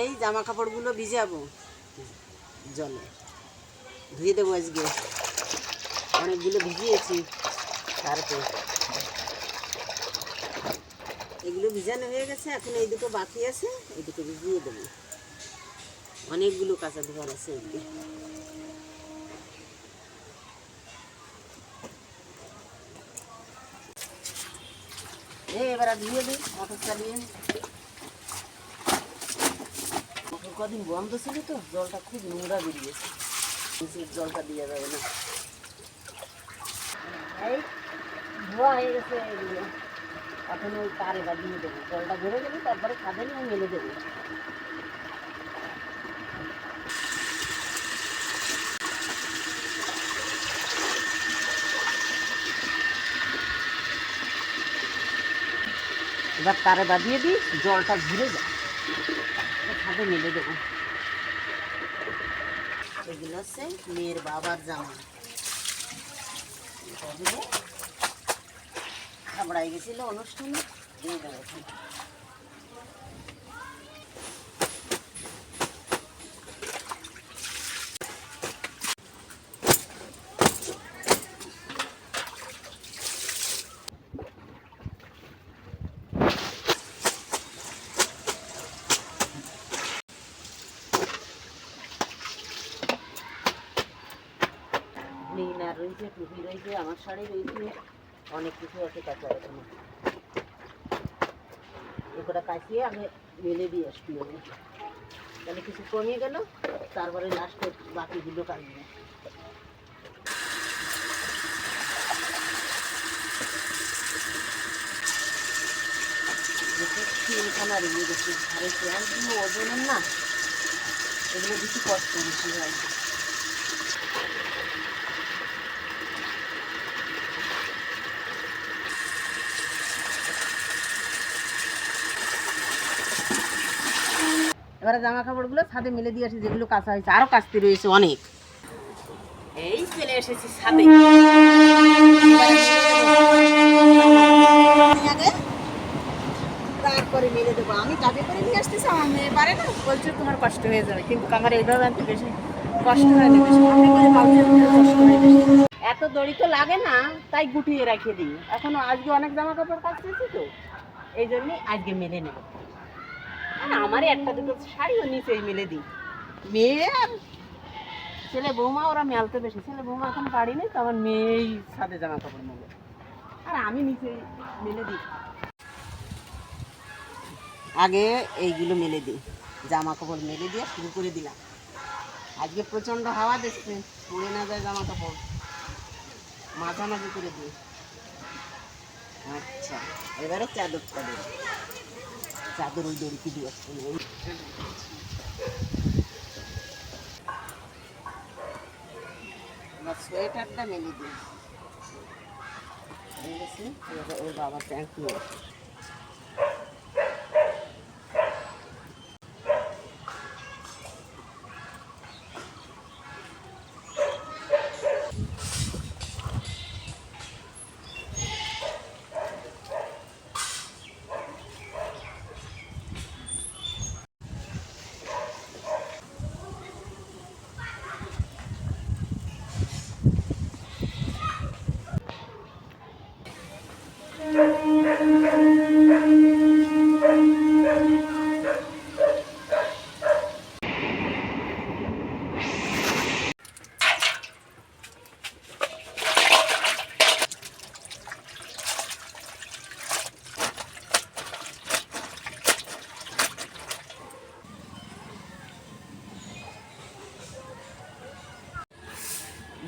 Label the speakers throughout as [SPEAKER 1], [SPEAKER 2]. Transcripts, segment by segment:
[SPEAKER 1] এই জামা কাপড়গুলো ভিজাবো। জলে। ধুয়ে দেবো আজকে। অনেকগুলো ভিজিয়েছি তারপর। এগুলো ভিজানো হয়ে গেছে, এখন এই দুটো বাকি আছে, এই দুটো ভিজিয়ে দেবো। অনেকগুলো কাঁচা ধোয়ার আছে এগুলো। এবার ধুয়ে দিই মোটর চালিয়ে কদিন বন্ধ ছিল তো, জলটা খুব নোংরা বেরিয়েছে। নিচের জলটা দিয়ে যাবে না। এই ধোয়া হয়ে গেছে এখন ওই তারে বা দিয়ে দেবো। জলটা ভরে দেবো তারপরে খাদে নিয়ে মেলে দেবো। এবার তারে বাঁধিয়ে দিই, জলটা ঘুরে যায় খাদে মেলে দেবো। এগুলো হচ্ছে মেয়ের বাবার জামা। খাবড়াই গেছিল অনুষ্ঠানে দিয়ে লিনার রয়েছে, টুপি রয়েছে, আমার শাড়ি রয়েছে, অনেক কিছু আছে কাঁচা এখনও। এগুলো কাচিয়ে আগে মেলে দিয়ে আসতে হবে তাহলে কিছু কমে গেল, তারপরে লাস্টে বাকিগুলো কাটবে। তিনখানা রিয়ে গেছে ঘরে চেয়ারগুলো ওজনের না? এগুলো বেশি কষ্ট বেশি হয়। এবারে জামা কাপড়গুলো ছাদে মেলে দিয়ে আসি যেগুলো কাঁচা হয়েছে। আরও কাচতে রয়েছে অনেক। এই চলে এসেছি ছাদে। মেলে দেবো। আমি কাজে করে নিয়ে আসতেছি আমার মেয়ে পারে না। বলছে তোমার কষ্ট হয়ে যাবে। কিন্তু আমার এইভাবে আনতে বেশি কষ্ট হয় না বেশি কষ্ট হয় এত দড়ি তো লাগে না তাই গুটিয়ে রেখে দিই। এখনও আজকে অনেক জামা কাপড় কাচতেছি তো এই জন্যই আজকে মেলে নেব। আর আমারই একটা দুটো শাড়িও নিচেই মেলে দিই। মেয়ে ছেলে বৌমা, ওরা মেলতে বেশি। ছেলে বৌমা এখন পারি নেই, তো আমার মেয়েই সাথে জামা কাপড় নেবে আর আমি নিচেই মেলে দিই। আগে এইগুলো মেলে দিই। জামা কাপড় মেলে দিয়ে শুরু করে দিলাম। আজকে প্রচণ্ড হাওয়া দেখছে পড়ে না যায় জামা কাপড়। মাঝামাঝি করে দিই। আচ্ছা এবারে চাদরটা দেবো। চাদর ওই দড়ি দিয়ে আমার সোয়েটারটা মেলে এবার ওর বাবা প্যান্ট নিয়ে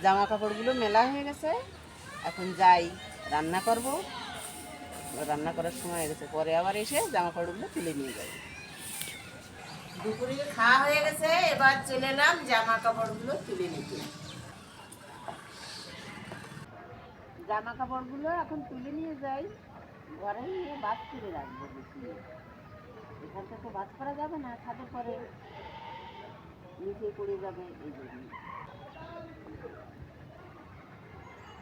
[SPEAKER 1] জামা কাপড়গুলো মেলা হয়ে গেছে। এখন যাই রান্না করব। রান্না করার সময় হয়ে গেছে পরে আবার এসে জামা কাপড়গুলো তুলে নিয়ে যাই দুপুরে খাওয়া হয়ে গেছে এবার চলে এলাম জামা কাপড়গুলো তুলে নিতে। জামা কাপড়গুলো এখন তুলে নিয়ে যাই। ঘরে নিয়ে বাস তুলে রাখব এখান থেকে বাস করা যাবে না ছাদে পরে। নিচে পড়ে যাবে এই জন্য।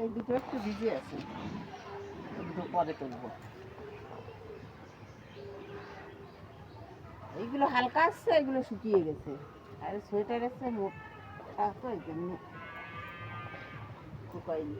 [SPEAKER 1] এই দুটো একটু ভিজে আছে। দুটো পরে তুলব। এইগুলো হালকা আসছে এগুলো শুকিয়ে গেছে। আর সোয়েটার আসছে মোটা তো এই জন্য শুকায়নি।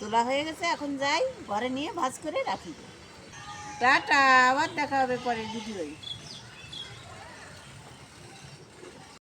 [SPEAKER 1] তোলা হয়ে গেছে, এখন যাই, ঘরে নিয়ে ভাজ করে রাখি। টাটা, আবার দেখা হবে পরের ভিডিওয়।